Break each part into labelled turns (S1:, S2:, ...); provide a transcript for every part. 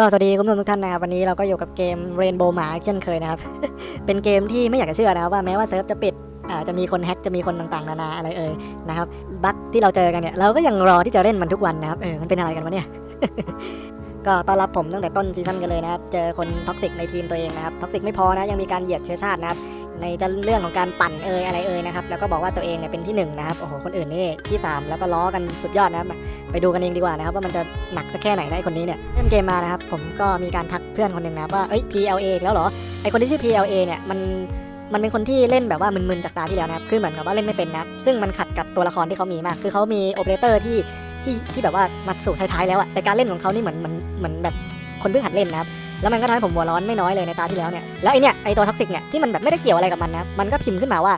S1: ก็สวัสดีคุณผู้ชมทุกท่านนะครับวันนี้เราก็อยู่กับเกม Rainbow หมาเช่นเคยนะครับ เป็นเกมที่ไม่อยากจะเชื่อนะครับว่าแม้ว่าเซิร์ฟจะปิดอาจะมีคนแฮ็กจะมีคนต่างๆ นานาอะไรเอ่ยนะครับบั๊กที่เราเจอกันเนี่ยเราก็ยังรอที่จะเล่นมันทุกวันนะครับเออมันเป็นอะไรกันวะเนี่ย ก็ต้อนรับผมตั้งแต่ต้นซีซั่นกันเลยนะครับ เจอคนท็อกซิกในทีมตัวเองนะครับท็อกซิกไม่พอนะยังมีการเหยียดเชื้อชาตินะครับ ในจะเรื่องของการปั่นเอยอะไรเอยนะครับแล้วก็บอกว่าตัวเองเนี่ยเป็นที่หนึ่งนะครับโอ้โหคนอื่นนี่ที่สามแล้วก็ล้อกันสุดยอดนะครับไปดูกันเองดีกว่านะครับว่ามันจะหนักสักแค่ไหนนะไอคนนี้เนี่ยเล่นเกมมานะครับผมก็มีการทักเพื่อนคนหนึ่งนะครับว่าเอ้ย PLA อีกแล้วเหรอไอคนที่ชื่อ PLA เนี่ยมันมันเป็นคนที่เล่นแบบว่ามึนๆจากตาที่แล้วนะครับคือเหมือนกับว่าเล่นไม่เป็นนะครับซึ่งมันขัดกับตัวละครที่เขามีมาก คือเขามีโอเปอเรเตอร์ที่ที่ที่แบบว่ามาสู่ท้ายๆแล้วอะแต่การเล่นของเขานี่เหมือนเหมือนเหมือนแบบคนเพิ่งหัดเล่นนะครับ แล้วมันก็ทำให้ผมหัวร้อนไม่น้อยเลยในตาที่แล้วเนี่ย แล้วไอเนี่ยไอตัวท็อกซิกเนี่ยที่มันแบบไม่ได้เกี่ยวอะไรกับมันนะ มันก็พิมพ์ขึ้นมาว่า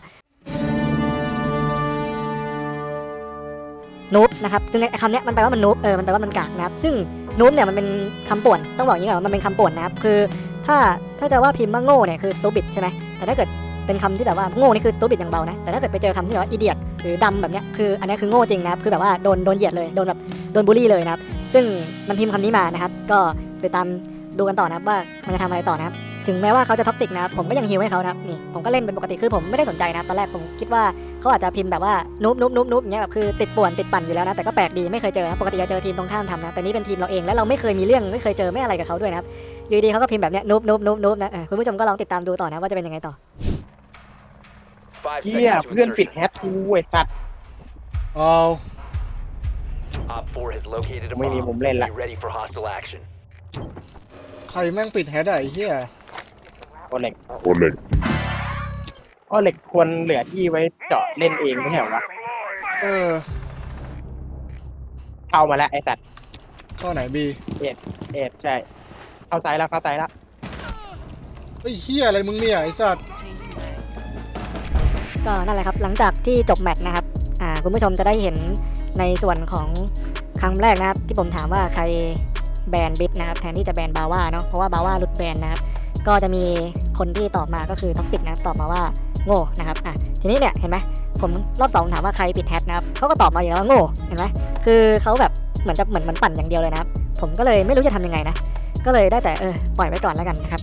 S1: นูบนะครับ ซึ่งไอคำเนี้ยมันแปลว่ามันนูบเออ มันแปลว่ามันกากนะครับ ซึ่งนูบเนี่ยมันเป็นคำป่วน ต้องบอกอย่างนี้ก่อนว่ามันเป็นคำป่วนนะครับ คือถ้าถ้าจะว่าพิมพ์ว่าโง่เนี่ยคือ stupid ใช่ไหมแต่ถ้าเกิดเป็นคำที่แบบว่าโง่นี่คือ stupid อย่างเบานะ แต่ถ้าเกิดไปเจอคำที่แบบว่า idiot หรือดำแบบเนี้ย คืออันนี้คือโง่จริงนะครับ คือแบบว่าโดนโดนเหยียดเลย โดนแบบโดนบูลลี่เลยนะครับ ซึ่งมันพิมพ์คำนี้มานะครับ ก็ไปตาม ดูกันต่อนะครับว่ามันจะทำอะไรต่อนะครับถึงแม้ว่าเขาจะท็อกซิกนะครับผมก็ยังฮิวให้เขานะครับนี่ผมก็เล่นเป็นปกติคือผมไม่ได้สนใจนะครับตอนแรกผมคิดว่าเขาอาจจะพิมพ์แบบว่านุบนุบนุบนุบอย่างเงี้ยแบบคือติดป่วนติดปั่นอยู่แล้วนะแต่ก็แปลกดีไม่เคยเจอนะปกติจะเจอทีมตรงข้ามทำนะแต่นี่เป็นทีมเราเองแล้วเราไม่เคยมีเรื่องไม่เคยเจอไม่อะไรกับเขาด้วยนะครับอยู่ดีๆเขาก็พิมพ์แบบเนี้ยนุบนุบนุบนุบนะเออคุณผู้ชมก็ลองติดตามดูต่อนะว่าจะเป็นยังไงต่อ
S2: Five
S3: เฮีย
S2: seconds to
S3: เพื่อนปิด
S2: insertion.
S3: แฮปกูไอ้สัตว์
S4: เอา
S2: Op 4 has located a
S3: ไม่มี
S2: bomb.
S3: มุมเล่นละ
S2: Be ready for hostile action.
S4: ใครแม่งปิดแฮดอะไอ้เหี้ย
S3: โอเล็กโอเล็กโอเล็กควรเหลือที่ไว้เจาะเล่นเองไม่ใช่เหรอวะ
S4: เออ
S3: เข้ามาแล้วไอ้สัตว์
S4: เข้าไหนบี
S3: เอ็ดใช่ เข้าซ้ายแล้วเข้าซ้ายแล้ว
S4: ไอ้ยเหี้ยอะไรมึงเนี่ยไอ้สัตว์
S1: ก็นั่นแหละครับ หลังจากที่จบแมตช์นะครับ อ่า คุณผู้ชมจะได้เห็นในส่วนของครั้งแรกนะครับ ที่ผมถามว่าใคร แบนบิ๊กนะครับแทนที่จะแบนบาว่าเนาะเพราะว่าบาว่าหลุดแบนนะครับก็จะมีคนที่ตอบมาก็คือท็อกซิกนะตอบมาว่าโง่นะครับอะทีนี้เนี่ยเห็นไหมผมรอบสองถามว่าใครปิดแฮทนะครับเขาก็ตอบมาอย่างแล้ว่าโง่เห็นไหมคือเขาแบบเหมือนจะเหมือนมือนปั่นอย่างเดียวเลยนะครับผมก็เลยไม่รู้จะทำยังไงนะก็เลยได้แต่เออปล่อยไว้ก่อนแล้วกันนะครับ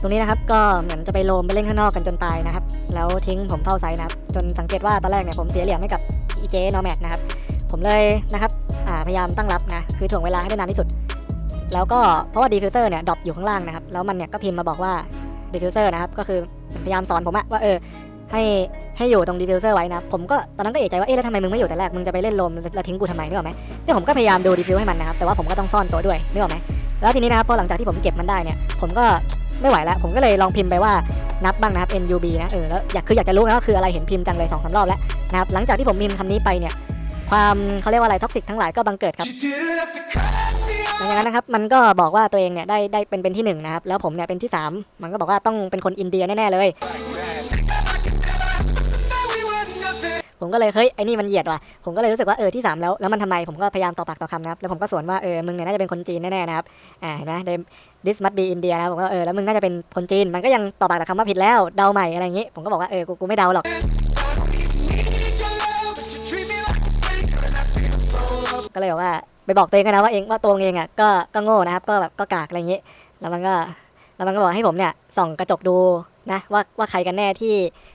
S1: ตรงนี้นะครับก็เหมือนจะไปโลมไปเล่นข้างนอกกันจนตายนะครับ แล้วทิ้งผมเฝ้าไซส์นะครับ จนสังเกตว่าตอนแรกเนี่ยผมเสียเหลี่ยมให้กับอีเจนอแมทนะครับ ผมเลยนะครับพยายามตั้งรับนะ คือถ่วงเวลาให้ได้นานที่สุด แล้วก็เพราะว่าดีฟิวเซอร์เนี่ยดรอปอยู่ข้างล่างนะครับแล้วมันเนี่ยก็พิมพ์มาบอกว่าดีฟิวเซอร์นะครับก็คือพยายามสอนผมอะว่าเออให้ให้อยู่ตรงดีฟิวเซอร์ไว้นะ ผมก็ตอนนั้นก็เอะใจว่า เอ๊ะแล้วทำไมมึงไม่อยู่แต่แรก มึงจะไปเล่นลมแล้วทิ้งกูทำไมนึกออกไหมเนี่ยผมก็พยายามดูดีฟิวให้มันนะครับ แต่ว่าผมก็ต้องซ่อนตัวด้วยนึกออกไหมแล้วทีนี้นะครับพอหลังจากที่ผมเก็บมันได้เนี่ย ผมก็ไม่ไหวแล้ว ผมก็เลยลองพิมพ์ไปว่านับบ้างนะครับ NUB นะ เออ แล้วอยากคืออยากจะรู้นะว่าคืออะไร เห็นพิมพ์จังเลยสองสารอบแล้วนะครับ หลังจากที่ผมพิมพ์คำนี้ไปเนี่ย ความเขาเรียกว่าอะไรท็อกซิกทั้งหลายก็บังเกิดครับหลังจากนั้นนะครับมันก็บอกว่าตัวเองเนี่ยได้ได้เป็นเป็นที่หนึ่งนะครับแล้วผมเนี่ยเป็นที่สามมันก็บอกว่าต้องเป็นคนอินเดียแน่ๆเลย ผมก็เลยเฮ้ยไอ้นี่มันเหยียดว่ะผมก็เลยรู้สึกว่าเออที่สามแล้วแล้วมันทำไมผมก็พยายามต่อปากต่อคำนะครับแล้วผมก็สวนว่าเออมึงเนี่ยน่าจะเป็นคนจีนแน่ๆนะครับอ่าเห็นไหม this must be India นะผมก็เออแล้วมึงน่าจะเป็นคนจีน มันก็ยังต่อปากต่อคำว่าผิดแล้วเดาใหม่อะไรอย่างงี้ ผมก็บอกว่าเออกูกูไม่เดาหรอก ก็เลยบอกว่าไปบอกตัวเองกันนะว่าเองว่าตัวเองอะก็ก็โง่นะครับ ก็แบบก็กากอะไรอย่างงี้ แล้วมันก็แล้วมันก็บอกให้ผมเนี่ยส่องกระจกดูนะว่าว่าใครกันแน่ที่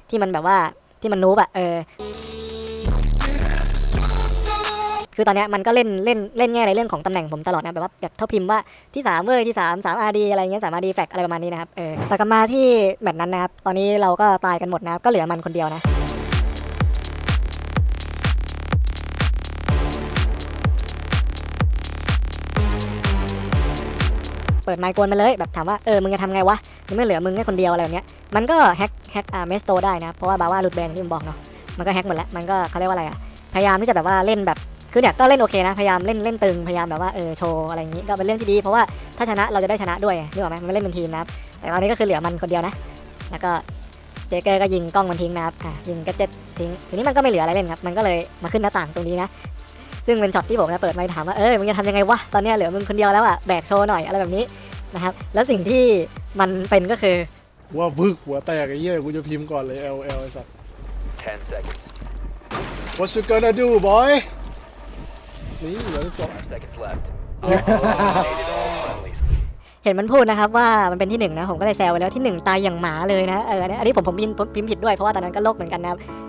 S1: ที่มันแบบว่าที่มันนูบอะเออ คือตอนนี้มันก็เล่นเล่นเล่นแง่ในเรื่องของตำแหน่งผมตลอดนะแบบว่าแบบเท่าพิมพ์ว่าที่สามเว้ยที่สามสามอาร์ดีอะไรเงี้ยสามอาร์ดีแฟกอะไรประมาณนี้นะครับเออแต่กลับมาที่แมตช์นั้นนะครับตอนนี้เราก็ตายกันหมดนะครับก็เหลือมันคนเดียวนะ ปิดไมค์กวนมาเลยแบบถามว่าเออมึงจะทำไงวะยังไม่เหลือมึงแค่คนเดียวอะไรแบบเนี้ยมันก็แฮกแฮกอ่าเมสโตได้นะเพราะว่าบาว่าหลุดแบนที่ผมบอกเนาะมันก็แฮกหมดแล้วมันก็เขาเรียกว่าอะไรอะพยายามที่จะแบบว่าเล่นแบบคือเนี่ยก็เล่นโอเคนะพยายามเล่นเล่นตึงพยายามแบบว่าเออโชว์อะไรอย่างงี้ก็เป็นเรื่องที่ดีเพราะว่าถ้าชนะเราจะได้ชนะด้วยนึกออกไหมมันเล่นเป็นทีมนะครับแต่ตอนนี้ก็คือเหลือมันคนเดียวนะ แล้วก็เจเกอร์ก็ยิงกล้องมันทิ้งนะครับอะยิงก็เจ็ตทิ้งทีนี้มันก็ไม่เหลืออะไรเล่นครับมันก็เลยมาขึ้นหน้าต่างตรงนี้นะ ซึ่งเป็นช็อตที่ผมนะเปิดไมค์ถามว่าเออมึงจะทำยังไงวะตอนเนี้ยเหลือมึงคนเดียวแล้วอะแบกโชว์หน่อยอะไรแบบนี้นะครับแล้วสิ่งที่มันเป็นก็คือ
S4: ว่าบึกหัวแตกไอ้เหี้ยกูจะพิมพ์ก่อนเลย L L ไอ้สัตว์
S2: 10 seconds.
S4: What you gonna do boy นี่เหลือสอง
S2: Five seconds left. Op 4 eliminated all friendlies.
S1: เห็นมันพูดนะครับว่ามันเป็นที่หนึ่งนะผมก็เลยแซวไปแล้วที่หนึ่งตายอย่างหมาเลยนะเอออันนี้อันนี้ผมผมพิมพ์พิมพ์ผิดด้วยเพราะว่าตอนนั้นก็โลกเหมือนกันนะครับ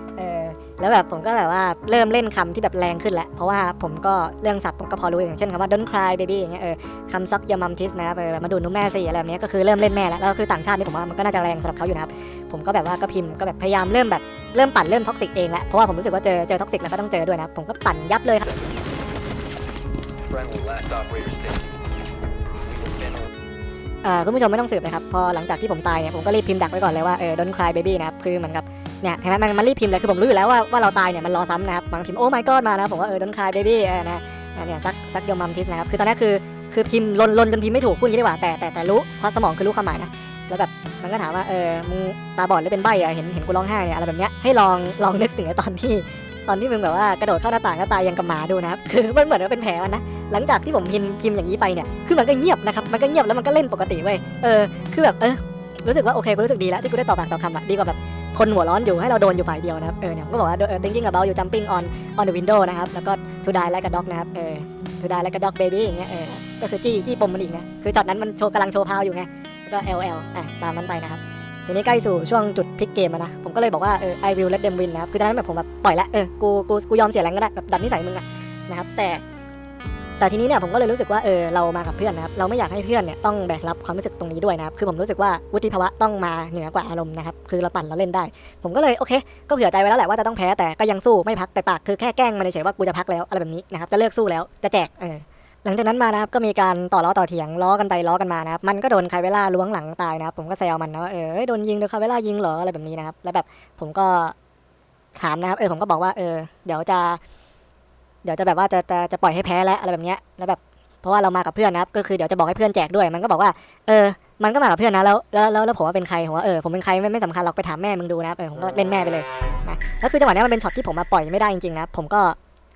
S1: เออ แล้วแบบผมก็แบบว่าเริ่มเล่นคำที่แบบแรงขึ้นแล้วเพราะว่าผมก็เรื่องศัพท์ผมก็พอรู้อย่างเช่นคำว่า don't cry baby อย่างเงี้ยเออคำซักยามัมทิสนะครับเออมาดูนุ่มแม่สิอะไรแบบเนี้ยก็คือเริ่มเล่นแม่แล้วแล้วคือต่างชาตินี่ผมว่ามันก็น่าจะแรงสำหรับเขาอยู่นะครับผมก็แบบว่าก็พิมพ์ก็แบบพยายามเริ่มแบบเริ่มปั่นเริ่มท็อกซิกเองแล้วเพราะว่าผมรู้สึกว่าเจอเจอท็อกซิกแล้วก็ต้องเจอด้วยนะครับผมก็ปั่นยับเลยครับ
S2: Friendly last operator standing. We will finish.
S1: อ่าคุณผู้ชมไม่ต้องสืบนะครับ พอหลังจากที่ผมตายเนี่ยผมก็รีบพิมพ์ดักไว้ก่อนเลยว่าเออ don't cry baby นะครับคือเหมือนกับ เนี่ยเห็นไหมมันมันรีบพิมพ์เลยคือผมรู้อยู่แล้วว่าว่าเราตายเนี่ยมันรอซ้ำนะครับมันพิมพ์โอ้ my god มานะผมว่าเออ don't cry baby นะเนี่ยซักซักยมมัมทิสนะครับคือตอนนี้คือคือพิมพ์ลนลนจนพิมพ์ไม่ถูกพูดงี้ดีกว่าแต่แต่แต่รู้เพราะสมองคือรู้ความหมายนะแล้วแบบมันก็ถามว่าเออมึงตาบอดหรือเป็นใบอะเห็นเห็นกูร้องไห้เนี่ยอะไรแบบเนี้ยให้ลองลองนึกถึงไอ้ตอนที่ตอนที่มึงแบบว่ากระโดดเข้าหน้าต่างก็ตายยังกับหมาดูนะครับคือมันเหมือนว่าเป็นแผลมันนะหลังจากที่ผมพิมพ์พิมพ์อย่างนี้ไปเนี่ยคือมันก็เงียบนะครับมันก็เงียบแล้วมันก็เล่นปกติเว้ยเออคือแบบเออรู้สึกว่าโอเคกูรู้สึกดีแล้วที่กูได้ตอบปากต่อคำอะดีกว่าแบบ คนหัวร้อนอยู่ให้เราโดนอยู่ฝ่ายเดียวนะครับเออเนี่ยผมก็บอกว่าเออ thinking about you jumping on on the window นะครับแล้วก็ to die like a dog นะครับเออ to die like a dog baby อย่างเงี้ยเออก็คือจี้จี้ปมมันอีกนะคือช็อตนั้นมันโชว์กำลังโชว์พาวอยู่ไงแล้วก็ LL อะตามมันไปนะครับทีนี้ใกล้สู่ช่วงจุดพลิกเกมนะผมก็เลยบอกว่าเออ I will let them win นะครับคือตอนนั้นแบบผมแบบปล่อยละเออกูกูกูยอมเสียแรงก็ได้แบบดันนิสัยมึงอะนะครับแต่ แต่ทีนี้เนี่ยผมก็เลยรู้สึกว่าเออเรามากับเพื่อนนะครับเราไม่อยากให้เพื่อนเนี่ยต้องแบกรับความรู้สึกตรงนี้ด้วยนะครับคือผมรู้สึกว่าวุฒิภาวะต้องมาเหนือกว่าอารมณ์นะครับคือเราปั่นเราเล่นได้ ผมก็เลยโอเค ก็เผื่อใจไว้แล้วแหละว่าจะต้องแพ้แต่ก็ยังสู้ไม่พักแต่ปากคือแค่แกล้งมันเฉยๆว่ากูจะพักแล้วอะไรแบบนี้นะครับจะเลิกสู้แล้วจะแจกเออหลังจากนั้นมานะครับก็มีการต่อล้อต่อเถียงล้อกันไปล้อกันมานะครับมันก็โดนคาเวล่าล้วงหลังตายนะครับผมก็แซวมันนะว่าเออโดนยิงโดนคาเวล่ายิงเหรออะไรแบบนี้นะครับแล้วแบบผมก็ถามนะครับเออผมก็บอกว่าเออเดี๋ยวจะ เดี๋ยวจะแบบว่าจะจะจะปล่อยให้แพ้แล้วอะไรแบบเนี้ยแล้วแบบเพราะว่าเรามากับเพื่อนนะครับก็คือเดี๋ยวจะบอกให้เพื่อนแจกด้วย มันก็บอกว่าเออ มันก็มากับเพื่อนนะแล้วแล้วแล้วแล้วผมว่าเป็นใครผมว่าเออผมเป็นใครไม่ไม่สำคัญหรอกไปถามแม่มึงดูนะครับเออผมก็เล่นแม่ไปเลยนะแล้วคือจังหวะเนี้ยมันเป็นช็อตที่ผมมาปล่อยไม่ได้จริงๆนะครับผมก็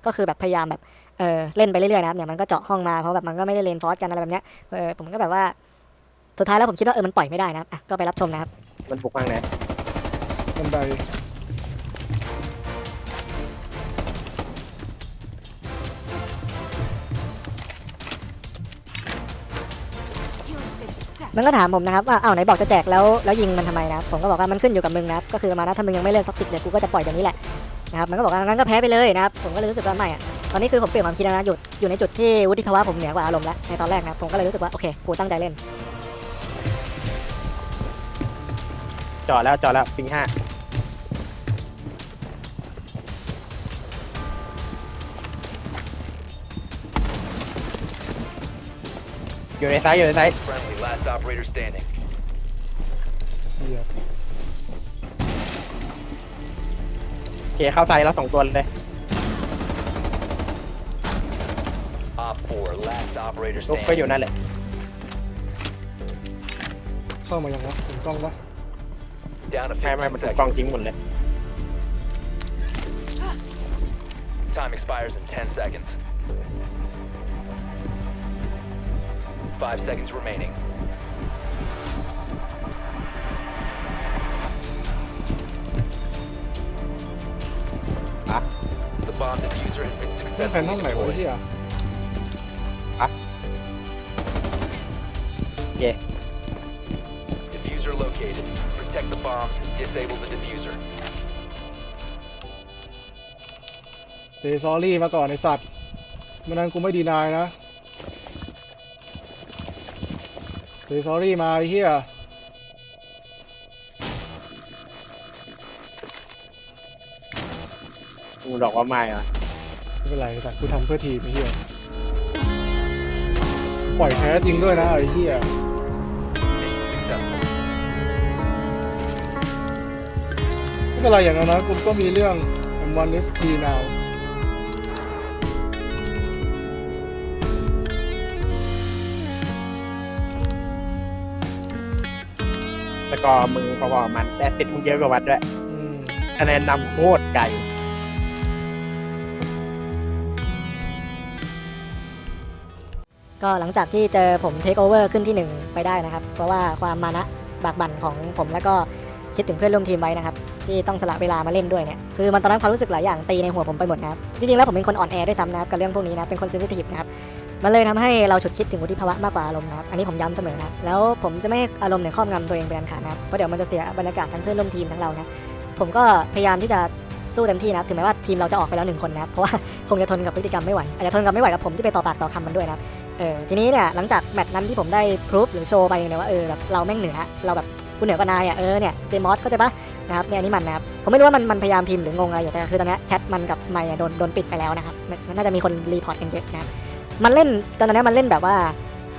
S1: ก็คือแบบพยายามแบบเออเล่นไปเรื่อยๆนะครับเนี่ยมันก็เจาะห้องมาเพราะแบบมันก็ไม่ได้เลนฟอสกันอะไรแบบเนี้ยเออผมก็แบบว่าสุดท้ายแล้วผมคิดว่าเออมันปล่อยไม่ได้นะครับอะก็ไปรับชมนะครับ
S3: มันบุกทางไหน
S4: บันได
S1: มันก็ถามผมนะครับว่าอ้าวไหนบอกจะแจกแล้วแล้วยิงมันทำไมนะครับผมก็บอกว่ามันขึ้นอยู่กับมึงนะครับก็คือมานะถ้ามึงยังไม่เลิกท็อกซิกเนี่ยกูก็จะปล่อยเดี๋ยวนี้แหละนะครับมันก็บอกว่างั้นก็แพ้ไปเลยนะครับผมก็เลยรู้สึกว่าไม่อะตอนนี้คือผมเปลี่ยนความคิดแล้วนะหยุดอยู่ในจุดที่วุฒิภาวะผมเหนือกว่าอารมณ์แล้วในตอนแรกนะผมก็เลยรู้สึกว่าโอเคกูตั้งใจเล่น
S3: จอดแล้วจอดแล้วปิงห้า อยู่ในซ้ายอยู่ในซ้าย
S2: Friendly last operator standing.
S4: เชีย
S3: โอเคเข้าซ้ายแล้วสองตัวเลย
S2: Op 4 last operator
S3: ลูกก็อยู่
S2: standing.
S3: นั่นแหละ
S4: เข้ามายังวะถึงกล้องปะ
S2: Down to
S3: ไม่ไม่
S2: 15
S3: มันถูกกล้อง
S2: seconds.
S3: ทิ้งหมดเลย
S2: Time expires in 10 seconds. Five seconds remaining.
S3: Ah.
S2: The bomb diffuser has been
S4: เพื่อนแฟน
S2: successfully
S4: ห้องไหนวะ
S2: deployed.
S4: เฮีย
S2: Diffuser located. Protect the bomb. Disable the diffuser.
S4: เจซอรี่มาก่อนไอสัตว์มันนั้นกูไม่ดีนายนะ เจซอรี่มาไอ้เฮีย
S3: มึงบอกว่าไม่เหรอ
S4: ไม่เป็นไรไอ้สัตว์กูทำเพื่อทีมไอ้เฮียปล่อยแพ้จริงด้วยนะไอ้เฮีย
S2: Mission successful.
S4: ไม่เป็นไรอย่างนั้นนะกูก็มีเรื่อง I'm one S T now
S3: กอร์มึงพอๆกับมันแต่ติดมึงเยอะกว่าวัดด้วย
S4: อืม
S3: คะแนนนำโคตรไกล
S1: ก็หลังจากที่เจอผมเทคโอเวอร์ขึ้นที่หนึ่งไปได้นะครับ เพราะว่าความมานะบากบั่นของผมแล้วก็ คิดถึงเพื่อนร่วมทีมไว้นะครับที่ต้องสละเวลามาเล่นด้วยเนี่ยคือมันตอนนั้นความรู้สึกหลายอย่างตีในหัวผมไปหมดนะครับจริงๆแล้วผมเป็นคนอ่อนแอด้วยซ้ำนะครับกับเรื่องพวกนี้นะเป็นคนเซนซิทีฟนะครับมันเลยทำให้เราฉุดคิดถึงวุฒิภาวะมากกว่าอารมณ์นะครับอันนี้ผมย้ำเสมอนะแล้วผมจะไม่อารมณ์เนี่ยครอบงำตัวเองเป็นอันขาดนะครับเพราะเดี๋ยวมันจะเสียบรรยากาศทั้งเพื่อนร่วมทีมทั้งเรานะผมก็พยายามที่จะสู้เต็มที่นะครับถึงแม้ว่าทีมเราจะออกไปแล้วหนึ่งคนนะครับเพราะว่าคงจะทนกับพฤติกรรมไม่ไหวอาจจะทนกับไม่ไหวกับผมที่ไปต่อปากต่อคำมันด้วยนะเออทีนี้เนี่ยหลังจากแมตช์นั้นที่ผมได้พรูฟหรือโชว์ไปเนี่ยว่าเออแบบเราแม่งเหนือเราแบบ กูเหนือกว่านายอะเออเนี่ยเจมอสเข้าใจปะนะครับเนี่ยนนี้มันนะครับผมไม่รู้ว่ามันมันพยายามพิมพ์หรืองงอะไรอยู่แต่คือตอนนี้แชทมันกับไมค์อะโดนโดนปิดไปแล้วนะครับมันน่าจะมีคนรีพอร์ตกันเยอะนะมันเล่นตอนนั้มันเล่นแบบว่า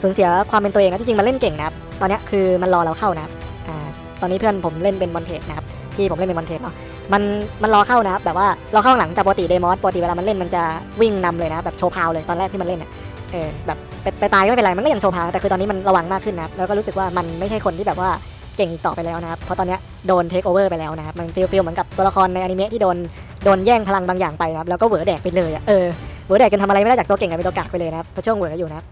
S1: สูญเสียความเป็นตัวเองนะจริงๆมันเล่นเก่งนะครับตอนนี้คือมันรอเราเข้านะครับอ่าตอนนี้เพื่อนผมเล่นเป็นบอลเทสนะครับพี่ผมเล่นเป็นบอลเทสเนาะมันมันรอเข้านะครับแบบว่ารอเข้าหลังจากปกติเดมอสปกติเวลามันเล่นมันจะวิ่งนำเลยนะแบบโชว์พาวเลยตอนแรกที่มันเล่นอะเออแบบไปไปตายก็ไม่เป็นไรมันก็ยังโชว์พาวแต่คือตอนนี้มันระวังมากขึ้นนะครับแล้วก็รู้สึกว่ามันไม่ใช่คนที่แบบว่า เก่งต่อไปแล้วนะครับ เพราะตอนนี้โดนเทคโอเวอร์ไปแล้วนะครับ มันฟีลฟีลเหมือนกับตัวละครในอนิเมะที่โดนโดนแย่งพลังบางอย่างไปนะครับ แล้วก็เหวอแดกไปเลยเออเหวอแดกจนทำอะไรไม่ได้จากตัวเก่งกลายเป็นตัวกากไปเลยนะครับเพราะช่วงเหวออยู่นะครับ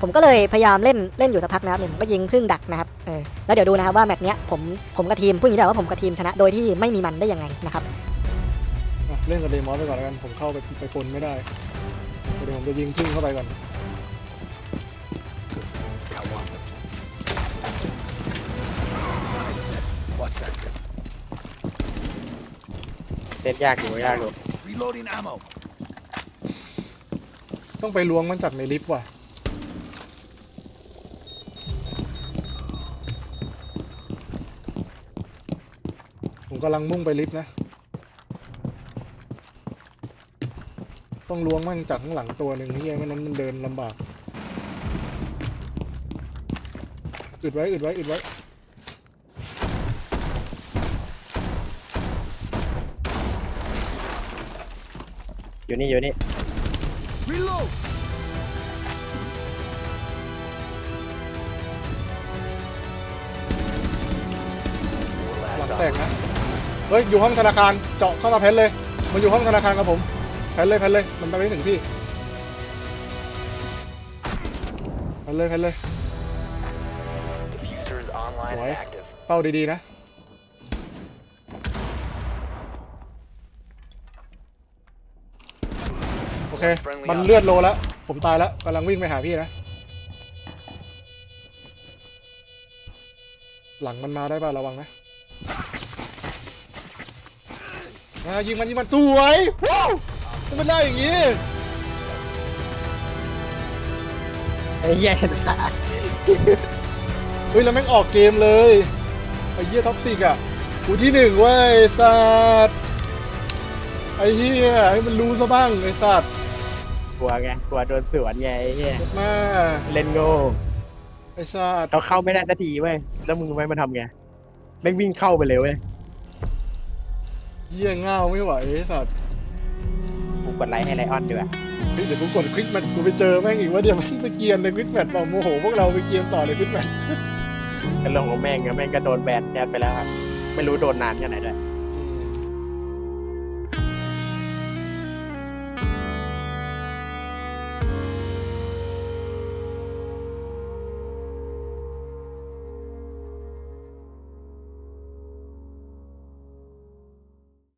S1: ผมก็เลยพยายามเล่นเล่นอยู่สักพักนะครับเนี่ยผมก็ยิงครึ่งดักนะครับเออแล้วเดี๋ยวดูนะครับว่าแมตช์เนี้ยผมผมกับทีมพูดอย่างนี้ได้ว่าผมกับทีมชนะโดยที่ไม่มีมันได้ยังไงนะครับ
S4: เล่นกับเดมอสไปก่อนแล้วกันผมเข้าไปไปปนไม่ได้เดี๋ยวผมจะยิงขึ้นเข้าไปก่อน
S3: เล่นยากอยู่ยากอยู่
S2: Reloading ammo.
S4: ต้องไปล้วงมันจากในลิฟต์ว่ะ ผมกำลังมุ่งไปลิฟต์นะ ต้องล้วงมันจากข้างหลังตัวหนึ่งที่ไม่นั้นมันเดินลำบาก อึดไว้ อึดไว้ อึดไว้
S3: อยู่นี่อยู่นี่
S2: Reload.
S4: หลังแตกนะ เฮ้ย อยู่ห้องธนาคาร เจาะเข้ามาแพนเลย มันอยู่ห้องธนาคารกับผม แพนเลยแพนเลย มันไปไม่ถึงพี่ แพนเลยแพนเลย
S2: Diffuser is online
S4: Sorry.
S2: and active.
S4: เป้าดีๆนะ เค มันเลือดโลแล้ว ผมตายแล้วกำลังวิ่งไปหาพี่นะ หลังมันมาได้ป่ะระวังนะมายิงมันยิงมันสวยว้าวมันได้อย่างงี้
S3: ไอ้เหี้ยเห็นขา
S4: เฮ้ยแล้วแม่งออกเกมเลยไอ้เหี้ยท็อกซิกอะกูที่หนึ่งเว้ยไอ้สัตว์ไอ้เหี้ยให้มันรู้ซะบ้างไอ้สัตว์
S3: กลัวไงกลัวโดนสวนไงไอ้เหี้ย
S4: มา
S3: เล่นโง่
S4: ไอ้สัตว์
S3: เขาเข้าไม่ได้สักทีเว้ยแล้วมึงไม่มาทำไงแม่งวิ่งเข้าไปเลยเว้ย
S4: เหี้ยง่าวไม่ไหวไอ้สัตว์
S3: กูกดไลค์ให้ไลออนดีกว่า
S4: เฮ้ยเดี๋ยวกูกดคลิกแมทกูไปเจอแม่งอีกว่าเดี๋ยวมันไปเกรียนในคลิกแมทบอกโมโหพวกเราไปเกรียนต่อในคลิกแมท
S3: ก็ลงของแม่งก็แม่งก็โดนแบนแคสไปแล้วครับไม่รู้โดนนานแค่ไหนด้วย